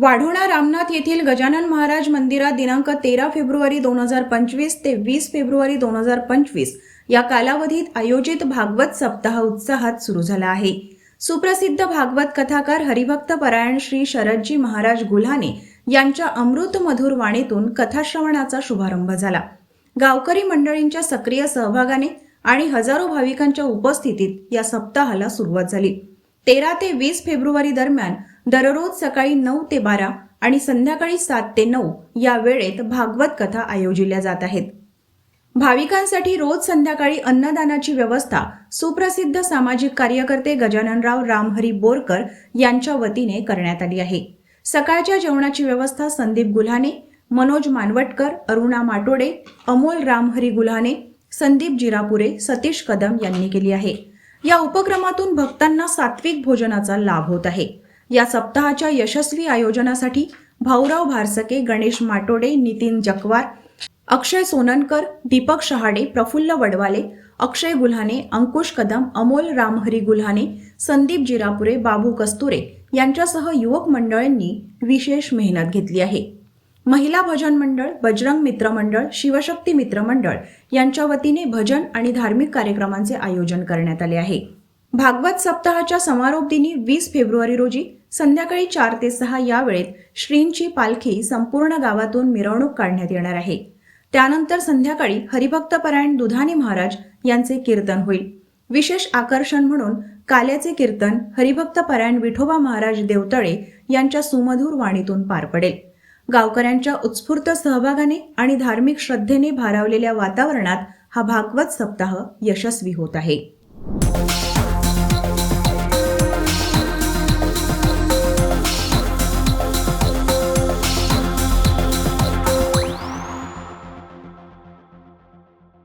वाढोणा रामनाथ येथील गजानन महाराज मंदिरात दिनांक तेरा फेब्रुवारी दोन हजार पंचवीस ते वीस फेब्रुवारी दोन हजार पंचवीस या कालावधीत आयोजित भागवत सप्ताह उत्साहात सुरू झाला आहे. सुप्रसिद्ध भागवत कथाकार हरिभक्त परायण श्री शरदजी महाराज गुल्हाने यांच्या अमृत मधुर वाणीतून कथाश्रवणाचा शुभारंभ झाला. गावकरी मंडळींच्या सक्रिय सहभागाने आणि हजारो भाविकांच्या उपस्थितीत या सप्ताहाला सुरुवात झाली. तेरा ते वीस फेब्रुवारी दरम्यान दररोज सकाळी नऊ ते बारा आणि संध्याकाळी सात ते नऊ या वेळेत भागवत कथा आयोजिल्या जात आहेत. भाविकांसाठी रोज संध्याकाळी अन्नदानाची व्यवस्था सुप्रसिद्ध सामाजिक कार्यकर्ते गजाननराव रामहरी बोरकर यांच्या वतीने करण्यात आली आहे. सकाळच्या जेवणाची व्यवस्था संदीप गुल्हाने मनोज मानवटकर अरुणा माटोडे अमोल रामहरी गुल्हाने संदीप जिरापुरे सतीश कदम यांनी केली आहे. या उपक्रमातून भक्तांना सात्विक भोजनाचा लाभ होत आहे. या सप्ताहाच्या यशस्वी आयोजनासाठी भाऊराव भारसके गणेश माटोडे नितीन जकवार अक्षय सोननकर दीपक शहाडे प्रफुल्ल वडवाले अक्षय गुल्हाने अंकुश कदम अमोल रामहरी गुल्हाने संदीप जिरापुरे बाबू कस्तुरे यांच्यासह युवक मंडळांनी विशेष मेहनत घेतली आहे. महिला भजन मंडळ बजरंग मित्र मंडळ शिवशक्ती मित्र मंडळ यांच्या वतीने भजन आणि धार्मिक कार्यक्रमांचे आयोजन करण्यात आले आहे. भागवत सप्ताहाच्या समारोप दिनी वीस फेब्रुवारी रोजी संध्याकाळी चार ते सहा या वेळेत श्रींची पालखी संपूर्ण गावातून मिरवणूक काढण्यात येणार आहे. त्यानंतर संध्याकाळी हरिभक्तपरायण दुधानी महाराज यांचे कीर्तन होईल. विशेष आकर्षण म्हणून काल्याचे कीर्तन हरिभक्तपरायण विठोबा महाराज देवतळे यांच्या सुमधूर वाणीतून पार पडेल. गावकऱ्यांच्या उत्स्फूर्त सहभागाने आणि धार्मिक श्रद्धेने भारावलेल्या वातावरणात हा भागवत सप्ताह यशस्वी होत आहे.